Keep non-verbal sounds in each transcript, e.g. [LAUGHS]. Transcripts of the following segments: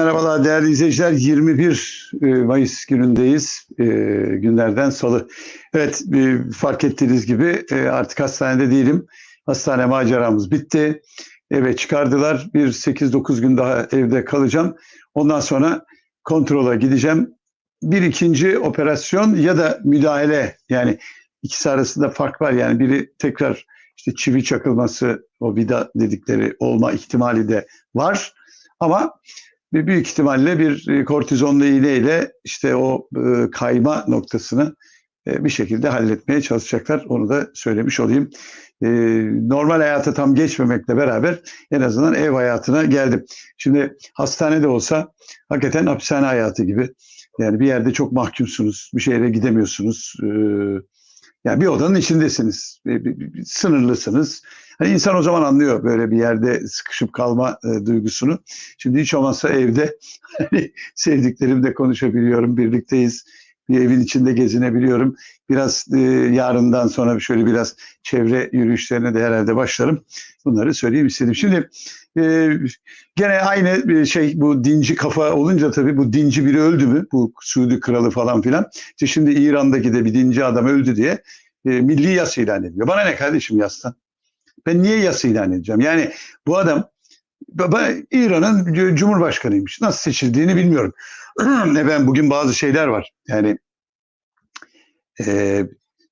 Merhabalar değerli izleyiciler. 21 e, Mayıs günündeyiz. E, günlerden salı. Evet e, fark ettiğiniz gibi artık hastanede değilim. Hastane maceramız bitti. Eve çıkardılar. Bir 8-9 gün daha evde kalacağım. Ondan sonra kontrola gideceğim. Bir ikinci operasyon ya da müdahale yani ikisi arasında fark var. Yani biri tekrar işte çivi çakılması o vida dedikleri olma ihtimali de var. Ama bir büyük ihtimalle bir e, kortizonlu iğneyle işte o e, kayma noktasını e, bir şekilde halletmeye çalışacaklar. Onu da söylemiş olayım. Normal hayata tam geçmemekle beraber en azından ev hayatına geldim. Şimdi hastanede olsa hakikaten hapishane hayatı gibi. Yani bir yerde çok mahkumsunuz, bir şehre gidemiyorsunuz. Yani bir odanın içindesiniz, sınırlısınız. Hani insan o zaman anlıyor böyle bir yerde sıkışıp kalma e, duygusunu. Şimdi hiç olmazsa evde [LAUGHS] hani sevdiklerimle konuşabiliyorum, birlikteyiz. Bir evin içinde gezinebiliyorum. Biraz e, yarından sonra şöyle biraz çevre yürüyüşlerine de herhalde başlarım. Bunları söyleyeyim istedim. Şimdi e, gene aynı bir şey bu dinci kafa olunca tabii bu dinci biri öldü mü? Bu Suudi kralı falan filan. İşte şimdi İran'daki de bir dinci adam öldü diye e, milli yas ilan ediyor. Bana ne kardeşim yastan? Ben niye yas ilan edeceğim? Yani bu adam İran'ın cumhurbaşkanıymış. Nasıl seçildiğini bilmiyorum. [CLEARS THROAT] ben bugün bazı şeyler var. Yani e,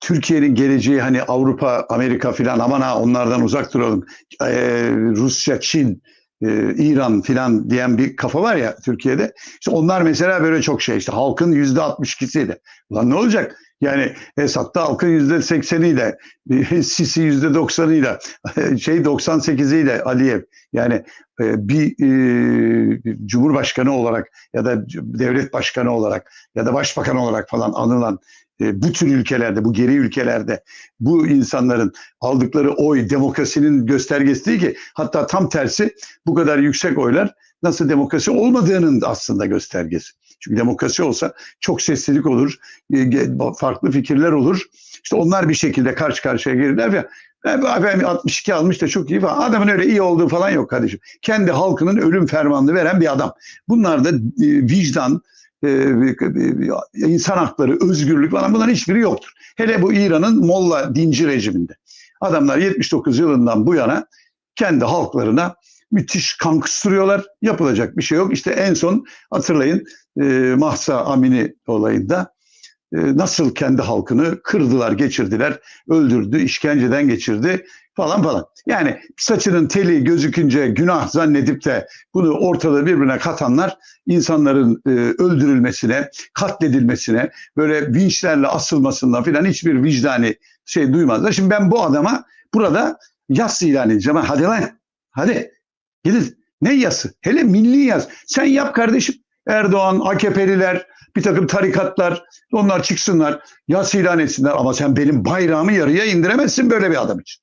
Türkiye'nin geleceği hani Avrupa, Amerika filan aman ha onlardan uzak duralım. E, Rusya, Çin, e, İran filan diyen bir kafa var ya Türkiye'de. İşte onlar mesela böyle çok şey işte halkın yüzde 62'siydi. Ulan ne olacak? Yani Esad'da halkın yüzde sekseniyle, [LAUGHS] Sisi yüzde doksanıyla, [LAUGHS] şey 98'iyle Aliyev. Yani e, bir e, cumhurbaşkanı olarak ya da devlet başkanı olarak ya da başbakan olarak falan anılan e, bu tür ülkelerde, bu geri ülkelerde bu insanların aldıkları oy demokrasinin göstergesi değil ki. Hatta tam tersi bu kadar yüksek oylar nasıl demokrasi olmadığının aslında göstergesi. Çünkü demokrasi olsa çok seslilik olur, e, farklı fikirler olur. İşte onlar bir şekilde karşı karşıya gelirler ve ben 62 almış da çok iyi falan. Adamın öyle iyi olduğu falan yok kardeşim. Kendi halkının ölüm fermanını veren bir adam. Bunlar da e, vicdan, e, insan hakları, özgürlük falan bunların hiçbiri yoktur. Hele bu İran'ın Molla dinci rejiminde. Adamlar 79 yılından bu yana kendi halklarına müthiş kan kusturuyorlar. Yapılacak bir şey yok. İşte en son hatırlayın e, Mahsa Amini olayında e, nasıl kendi halkını kırdılar, geçirdiler, öldürdü, işkenceden geçirdi falan falan. Yani saçının teli gözükünce günah zannedip de bunu ortada birbirine katanlar insanların e, öldürülmesine, katledilmesine, böyle vinçlerle asılmasından filan hiçbir vicdani şey duymazlar. Şimdi ben bu adama burada yas ilan edeceğim. Hadi lan, hadi gidin. Ne yası? Hele milli yaz. Sen yap kardeşim. Erdoğan, AKP'liler, bir takım tarikatlar onlar çıksınlar, yas ilan etsinler ama sen benim bayrağımı yarıya indiremezsin böyle bir adam için.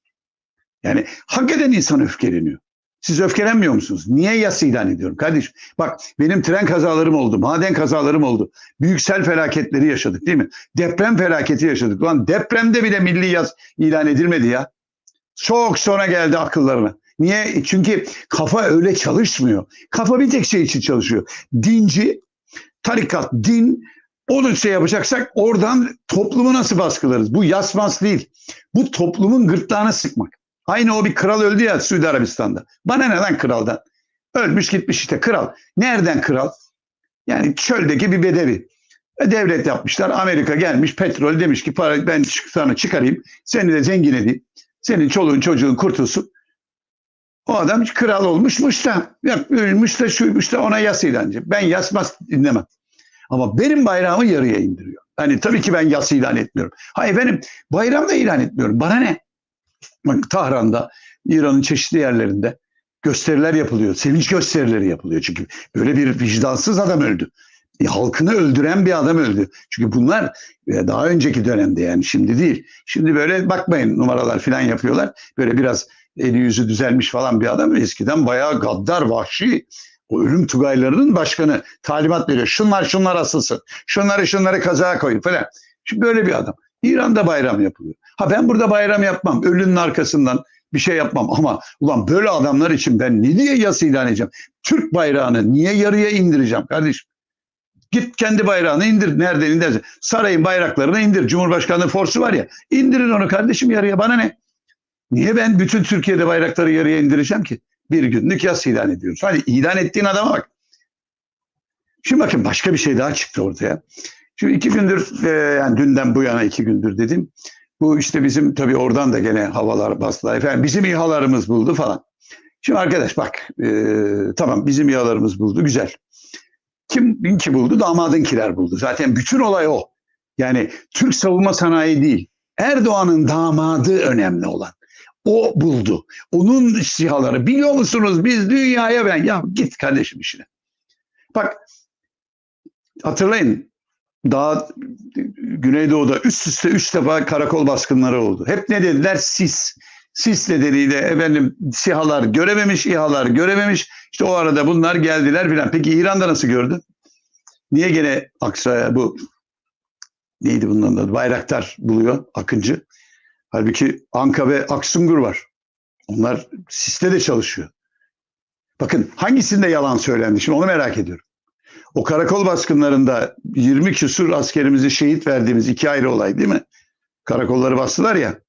Yani hakikaten insan öfkeleniyor. Siz öfkelenmiyor musunuz? Niye yas ilan ediyorum kardeşim? Bak benim tren kazalarım oldu, maden kazalarım oldu. Büyük sel felaketleri yaşadık değil mi? Deprem felaketi yaşadık. Lan depremde bile milli yaz ilan edilmedi ya. Çok sonra geldi akıllarına. Niye? Çünkü kafa öyle çalışmıyor. Kafa bir tek şey için çalışıyor. Dinci, tarikat, din onu şey yapacaksak oradan toplumu nasıl baskılarız? Bu yasmaz değil. Bu toplumun gırtlağına sıkmak. Aynı o bir kral öldü ya Suudi Arabistan'da. Bana neden kraldan? Ölmüş gitmiş işte kral. Nereden kral? Yani çöldeki bir bedevi. E, devlet yapmışlar. Amerika gelmiş petrol demiş ki para ben sana çıkarayım. Seni de zengin edeyim. Senin çoluğun çocuğun kurtulsun. O adam kral olmuşmuş da, ölmüş da şuymuş da ona yas ilancı. Ben yasmaz dinlemem. Ama benim bayrağımı yarıya indiriyor. Hani tabii ki ben yas ilan etmiyorum. Hayır benim bayram da ilan etmiyorum. Bana ne? Bak Tahran'da, İran'ın çeşitli yerlerinde gösteriler yapılıyor. Sevinç gösterileri yapılıyor. Çünkü böyle bir vicdansız adam öldü. E, halkını öldüren bir adam öldü. Çünkü bunlar e, daha önceki dönemde yani şimdi değil. Şimdi böyle bakmayın numaralar falan yapıyorlar. Böyle biraz eli yüzü düzelmiş falan bir adam. Eskiden bayağı gaddar, vahşi. O ölüm tugaylarının başkanı talimat veriyor. Şunlar şunlar asılsın. Şunları şunları kazağa koyun falan. Şimdi böyle bir adam. İran'da bayram yapılıyor. Ha ben burada bayram yapmam. Ölünün arkasından bir şey yapmam ama ulan böyle adamlar için ben ne diye yas ilan edeceğim? Türk bayrağını niye yarıya indireceğim kardeşim? Git kendi bayrağını indir. Nereden indirsin? Sarayın bayraklarını indir. Cumhurbaşkanlığı forsu var ya. indirin onu kardeşim yarıya. Bana ne? Niye ben bütün Türkiye'de bayrakları yarıya indireceğim ki? Bir günlük yas ilan ediyoruz. Hani ilan ettiğin adama bak. Şimdi bakın başka bir şey daha çıktı ortaya. Şimdi iki gündür e, yani dünden bu yana iki gündür dedim. Bu işte bizim tabii oradan da gene havalar bastılar. Efendim bizim İHA'larımız buldu falan. Şimdi arkadaş bak e, tamam bizim İHA'larımız buldu güzel. Kim ki buldu? Damadınkiler buldu. Zaten bütün olay o. Yani Türk savunma sanayi değil. Erdoğan'ın damadı önemli olan. O buldu. Onun sihaları. Biliyor musunuz biz dünyaya ben. Ya git kardeşim işine. Bak hatırlayın daha Güneydoğu'da üst üste üç defa karakol baskınları oldu. Hep ne dediler? Sis. Sis nedeniyle efendim sihalar görememiş, İHA'lar görememiş. İşte o arada bunlar geldiler filan. Peki İran'da nasıl gördü? Niye gene Aksa'ya bu neydi bunun adı? Bayraktar buluyor Akıncı. Halbuki Anka ve Aksungur var. Onlar siste de çalışıyor. Bakın hangisinde yalan söylendi? Şimdi onu merak ediyorum. O karakol baskınlarında 20 küsur askerimizi şehit verdiğimiz iki ayrı olay değil mi? Karakolları bastılar ya.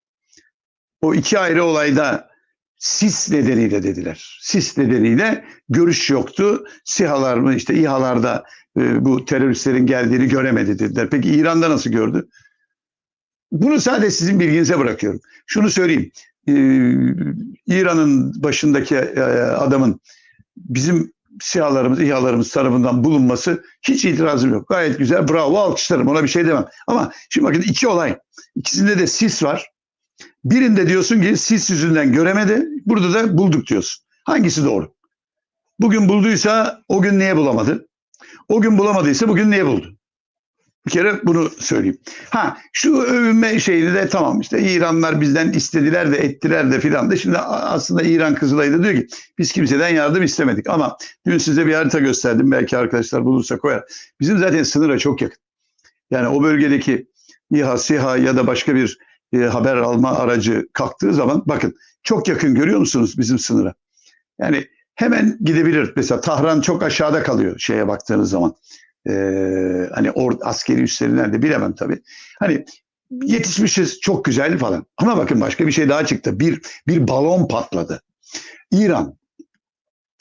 O iki ayrı olayda sis nedeniyle dediler. Sis nedeniyle görüş yoktu. SİHA'lar mı işte İHA'larda e, bu teröristlerin geldiğini göremedi dediler. Peki İran'da nasıl gördü? Bunu sadece sizin bilginize bırakıyorum. Şunu söyleyeyim. Ee, İran'ın başındaki e, adamın bizim SİHA'larımız, İHA'larımız tarafından bulunması hiç itirazım yok. Gayet güzel, bravo, alkışlarım ona bir şey demem. Ama şimdi bakın iki olay. İkisinde de sis var. Birinde diyorsun ki sis yüzünden göremedi, burada da bulduk diyorsun. Hangisi doğru? Bugün bulduysa o gün niye bulamadı? O gün bulamadıysa bugün niye buldu? Bir kere bunu söyleyeyim. Ha şu övünme şeyini de tamam işte İranlar bizden istediler de ettiler de filan da şimdi aslında İran Kızılay'ı da diyor ki biz kimseden yardım istemedik ama dün size bir harita gösterdim belki arkadaşlar bulursa koyar. Bizim zaten sınıra çok yakın. Yani o bölgedeki İHA, SİHA ya da başka bir e, haber alma aracı kalktığı zaman bakın çok yakın görüyor musunuz bizim sınıra? Yani hemen gidebilir. Mesela Tahran çok aşağıda kalıyor şeye baktığınız zaman. Ee, hani or, askeri üsleri nerede bilemem tabii. Hani yetişmişiz çok güzel falan. Ama bakın başka bir şey daha çıktı. Bir, bir balon patladı. İran.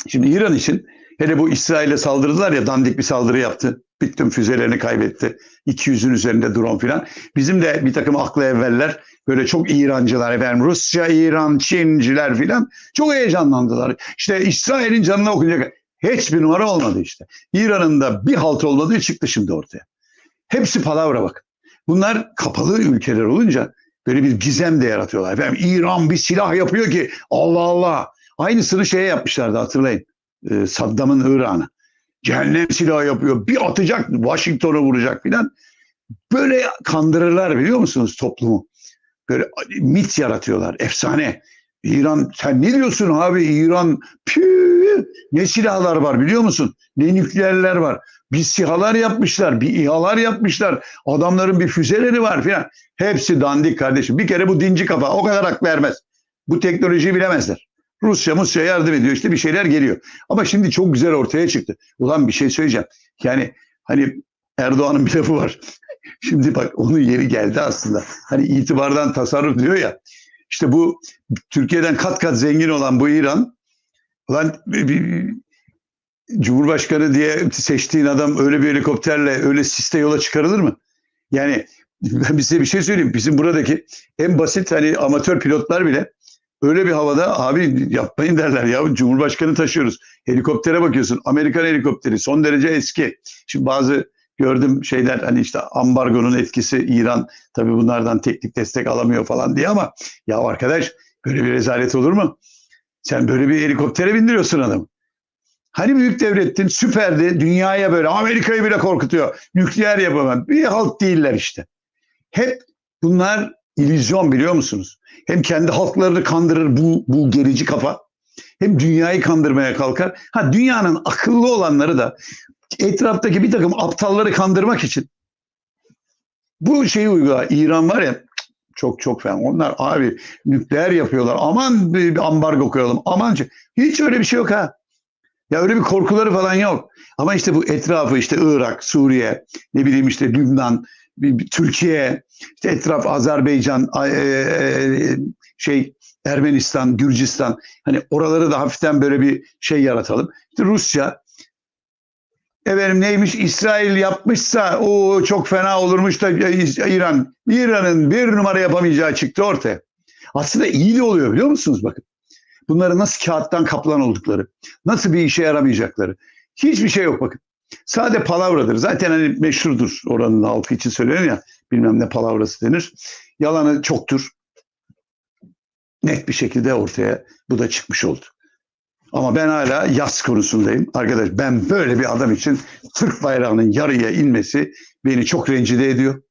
Şimdi İran için hele bu İsrail'e saldırdılar ya dandik bir saldırı yaptı. Bütün füzelerini kaybetti. 200'ün üzerinde drone filan. Bizim de bir takım aklı evveller böyle çok İrancılar efendim Rusya, İran, Çinciler filan çok heyecanlandılar. İşte İsrail'in canına okunacak. Hiçbir numara olmadı işte. İran'ın da bir halt olmadığı çıktı şimdi ortaya. Hepsi palavra bak. Bunlar kapalı ülkeler olunca böyle bir gizem de yaratıyorlar. Efendim İran bir silah yapıyor ki Allah Allah. Aynısını şeye yapmışlardı hatırlayın. Ee, Saddam'ın Irak'ına. Cehennem silahı yapıyor. Bir atacak Washington'a vuracak filan. Böyle kandırırlar biliyor musunuz toplumu? Böyle mit yaratıyorlar. Efsane. İran sen ne diyorsun abi İran püü, ne silahlar var biliyor musun? Ne nükleerler var. Bir sihalar yapmışlar, bir İHA'lar yapmışlar. Adamların bir füzeleri var filan. Hepsi dandik kardeşim. Bir kere bu dinci kafa o kadar hak vermez. Bu teknolojiyi bilemezler. Rusya Musya yardım ediyor işte bir şeyler geliyor. Ama şimdi çok güzel ortaya çıktı. Ulan bir şey söyleyeceğim. Yani hani Erdoğan'ın bir lafı var. [LAUGHS] Şimdi bak onun yeri geldi aslında. Hani itibardan tasarruf diyor ya. İşte bu Türkiye'den kat kat zengin olan bu İran lan Cumhurbaşkanı diye seçtiğin adam öyle bir helikopterle öyle siste yola çıkarılır mı? Yani [LAUGHS] ben size bir şey söyleyeyim. Bizim buradaki en basit hani amatör pilotlar bile öyle bir havada abi yapmayın derler ya Cumhurbaşkanı taşıyoruz. Helikoptere bakıyorsun. Amerikan helikopteri son derece eski. Şimdi bazı gördüm şeyler hani işte ambargonun etkisi İran tabii bunlardan teknik destek alamıyor falan diye ama ya arkadaş böyle bir rezalet olur mu? Sen böyle bir helikoptere bindiriyorsun adamı. Hani büyük devlettin süperdi dünyaya böyle Amerika'yı bile korkutuyor. Nükleer yapamam. Bir halt değiller işte. Hep bunlar illüzyon biliyor musunuz? Hem kendi halklarını kandırır bu, bu gerici kafa. Hem dünyayı kandırmaya kalkar. Ha dünyanın akıllı olanları da etraftaki bir takım aptalları kandırmak için bu şeyi uygular. İran var ya Çok çok fena. Onlar abi nükleer yapıyorlar. Aman bir bir ambargo koyalım. Aman hiç öyle bir şey yok ha. Ya öyle bir korkuları falan yok. Ama işte bu etrafı işte Irak, Suriye, ne bileyim işte Lübnan, Türkiye, işte etraf Azerbaycan, e, e, şey Ermenistan, Gürcistan. Hani oraları da hafiften böyle bir şey yaratalım. İşte Rusya, efendim neymiş İsrail yapmışsa o çok fena olurmuş da e, İran. İran'ın bir numara yapamayacağı çıktı ortaya. Aslında iyi de oluyor biliyor musunuz bakın. Bunları nasıl kağıttan kaplan oldukları, nasıl bir işe yaramayacakları. Hiçbir şey yok bakın. Sade palavradır. Zaten hani meşhurdur oranın halkı için söylüyorum ya. Bilmem ne palavrası denir. Yalanı çoktur. Net bir şekilde ortaya bu da çıkmış oldu. Ama ben hala yas konusundayım. Arkadaş ben böyle bir adam için Türk bayrağının yarıya inmesi beni çok rencide ediyor.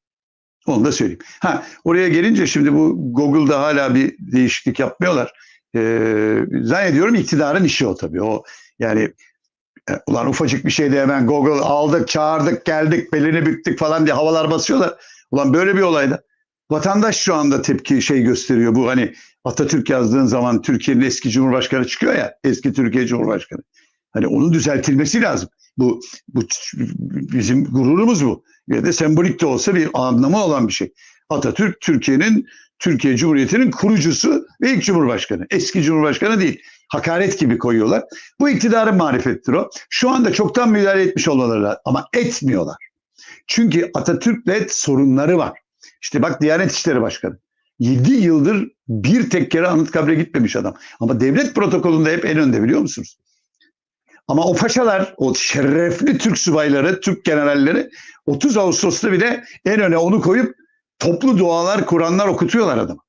Onu da söyleyeyim. Ha oraya gelince şimdi bu Google'da hala bir değişiklik yapmıyorlar. Ee, zannediyorum iktidarın işi o tabii. O yani e, ulan ufacık bir şeyde hemen Google aldık, çağırdık, geldik, belini büktük falan diye havalar basıyorlar. Ulan böyle bir olayda vatandaş şu anda tepki şey gösteriyor. Bu hani Atatürk yazdığın zaman Türkiye'nin eski Cumhurbaşkanı çıkıyor ya, eski Türkiye Cumhurbaşkanı. Hani onun düzeltilmesi lazım. Bu, bu bizim gururumuz bu. Ya da sembolik de olsa bir anlamı olan bir şey. Atatürk Türkiye'nin Türkiye Cumhuriyeti'nin kurucusu ve ilk Cumhurbaşkanı. Eski Cumhurbaşkanı değil. Hakaret gibi koyuyorlar. Bu iktidarın marifettir o. Şu anda çoktan müdahale etmiş olmaları. Ama etmiyorlar. Çünkü Atatürk'le sorunları var. İşte bak Diyanet İşleri Başkanı. 7 yıldır bir tek kere Anıtkabir'e gitmemiş adam. Ama devlet protokolünde hep en önde biliyor musunuz? Ama o paşalar, o şerefli Türk subayları, Türk generalleri 30 Ağustos'ta bile en öne onu koyup toplu dualar, Kur'anlar okutuyorlar adama.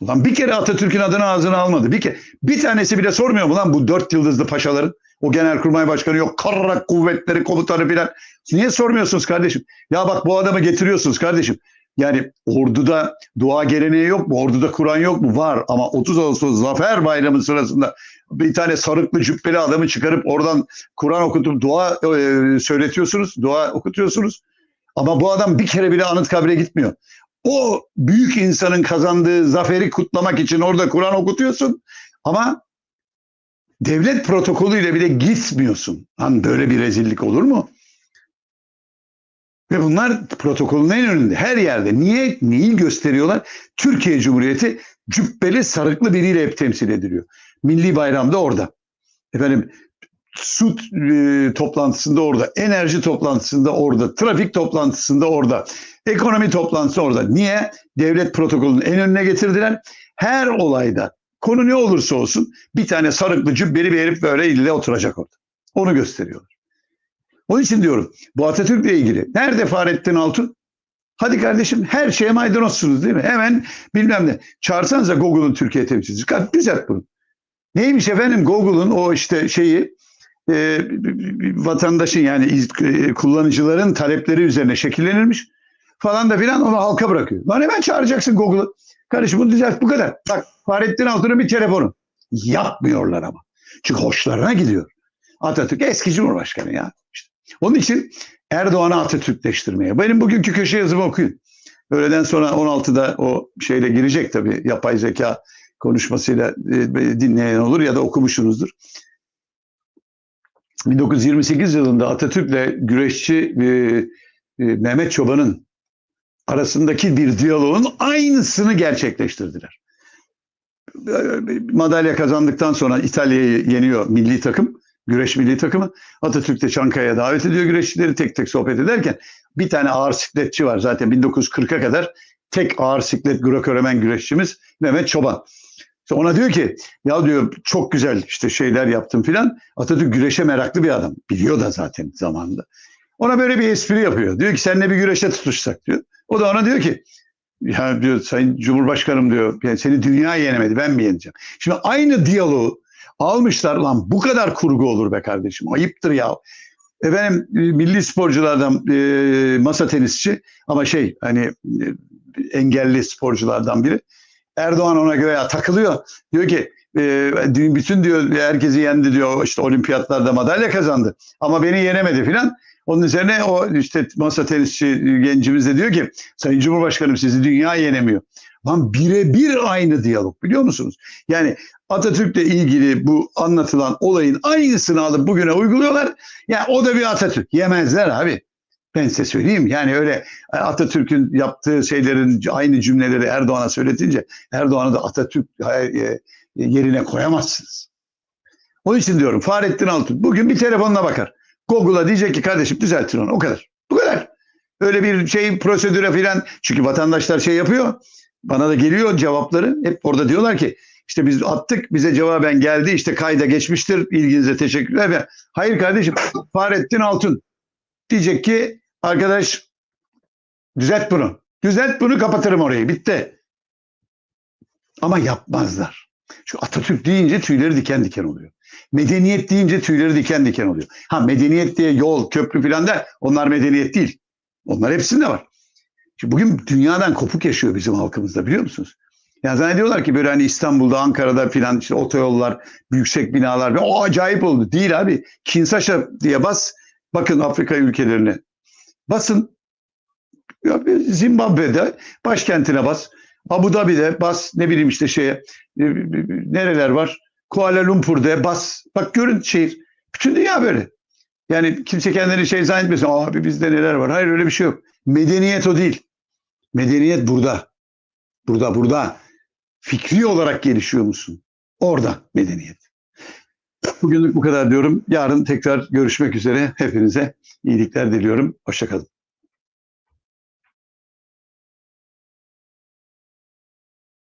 Ulan bir kere Atatürk'ün adını ağzına almadı. Bir kere. Bir tanesi bile sormuyor mu lan bu dört yıldızlı paşaların? O genelkurmay başkanı yok. Kararak kuvvetleri komutanı filan. Niye sormuyorsunuz kardeşim? Ya bak bu adamı getiriyorsunuz kardeşim. Yani orduda dua geleneği yok mu? Orduda Kur'an yok mu? Var ama 30 Ağustos Zafer Bayramı sırasında bir tane sarıklı cübbeli adamı çıkarıp oradan Kur'an okutup dua e, söyletiyorsunuz, dua okutuyorsunuz. Ama bu adam bir kere bile Anıtkabir'e gitmiyor. O büyük insanın kazandığı zaferi kutlamak için orada Kur'an okutuyorsun ama devlet protokolüyle bile gitmiyorsun. Lan böyle bir rezillik olur mu? Ve bunlar protokolün en önünde. Her yerde. Niye? Neyi gösteriyorlar? Türkiye Cumhuriyeti cübbeli sarıklı biriyle hep temsil ediliyor. Milli bayramda orada. Efendim su e, toplantısında orada, enerji toplantısında orada, trafik toplantısında orada, ekonomi toplantısı orada. Niye? Devlet protokolünün en önüne getirdiler. Her olayda konu ne olursa olsun bir tane sarıklı cübbeli bir herif böyle elle oturacak orada. Onu gösteriyorlar. Onun için diyorum bu Atatürk'le ilgili. Nerede Fahrettin Altun? Hadi kardeşim her şeye maydanozsunuz değil mi? Hemen bilmem ne. Çağırsanıza Google'un Türkiye temsilcisi. Kalk düzelt bunu. Neymiş efendim Google'un o işte şeyi e, vatandaşın yani e, kullanıcıların talepleri üzerine şekillenirmiş falan da filan onu halka bırakıyor. Lan hemen çağıracaksın Google'ı. Kardeşim bunu düzelt bu kadar. Bak Fahrettin Altun'un bir telefonu. Yapmıyorlar ama. Çünkü hoşlarına gidiyor. Atatürk eski cumhurbaşkanı ya. İşte. Onun için Erdoğan'ı Atatürkleştirmeye. Benim bugünkü köşe yazımı okuyun. Öğleden sonra 16'da o şeyle girecek tabii yapay zeka konuşmasıyla e, dinleyen olur ya da okumuşsunuzdur. 1928 yılında Atatürk'le güreşçi e, e, Mehmet Çoban'ın arasındaki bir diyaloğun aynısını gerçekleştirdiler. Madalya kazandıktan sonra İtalya'yı yeniyor milli takım, güreş milli takımı. Atatürk de Çankaya'ya davet ediyor güreşçileri tek tek sohbet ederken bir tane ağır sikletçi var zaten 1940'a kadar tek ağır siklet Greco-Romen güreşçimiz Mehmet Çoban. İşte ona diyor ki ya diyor çok güzel işte şeyler yaptım filan. Atatürk güreşe meraklı bir adam. Biliyor da zaten zamanında. Ona böyle bir espri yapıyor. Diyor ki seninle bir güreşe tutuşsak diyor. O da ona diyor ki ya diyor Sayın Cumhurbaşkanım diyor yani seni dünya yenemedi ben mi yeneceğim? Şimdi aynı diyaloğu almışlar lan bu kadar kurgu olur be kardeşim ayıptır ya. Efendim e, milli sporculardan e, masa tenisçi ama şey hani e, engelli sporculardan biri. Erdoğan ona göre takılıyor. Diyor ki e, bütün diyor herkesi yendi diyor işte olimpiyatlarda madalya kazandı. Ama beni yenemedi filan. Onun üzerine o işte masa tenisçi gencimiz de diyor ki Sayın Cumhurbaşkanım sizi dünya yenemiyor. Lan birebir aynı diyalog biliyor musunuz? Yani Atatürk'le ilgili bu anlatılan olayın aynısını alıp bugüne uyguluyorlar. Yani o da bir Atatürk. Yemezler abi. Ben size söyleyeyim. Yani öyle Atatürk'ün yaptığı şeylerin aynı cümleleri Erdoğan'a söyletince Erdoğan'ı da Atatürk e, yerine koyamazsınız. Onun için diyorum Fahrettin Altun bugün bir telefonla bakar. Google'a diyecek ki kardeşim düzeltin onu o kadar. Bu kadar. Öyle bir şey prosedüre filan çünkü vatandaşlar şey yapıyor. Bana da geliyor cevapları. Hep orada diyorlar ki işte biz attık bize cevaben geldi işte kayda geçmiştir ilginize teşekkürler. Hayır kardeşim Fahrettin Altun diyecek ki arkadaş düzelt bunu. Düzelt bunu kapatırım orayı bitti. Ama yapmazlar. Şu Atatürk deyince tüyleri diken diken oluyor. Medeniyet deyince tüyleri diken diken oluyor. Ha medeniyet diye yol, köprü filan da onlar medeniyet değil. Onlar hepsinde var. Şimdi bugün dünyadan kopuk yaşıyor bizim halkımızda biliyor musunuz? Yani zannediyorlar ki böyle hani İstanbul'da, Ankara'da filan işte otoyollar, yüksek binalar ve o acayip oldu. Değil abi. Kinshasa diye bas. Bakın Afrika ülkelerine. Basın. Zimbabwe'de başkentine bas. Abu Dhabi'de bas. Ne bileyim işte şeye. Nereler var? Kuala Lumpur'da bas. Bak görün şehir. Bütün dünya böyle. Yani kimse kendini şey zannetmesin. Abi bizde neler var. Hayır öyle bir şey yok. Medeniyet o değil. Medeniyet burada. Burada, burada. Fikri olarak gelişiyor musun? Orada medeniyet. Bugünlük bu kadar diyorum. Yarın tekrar görüşmek üzere. Hepinize iyilikler diliyorum. Hoşçakalın.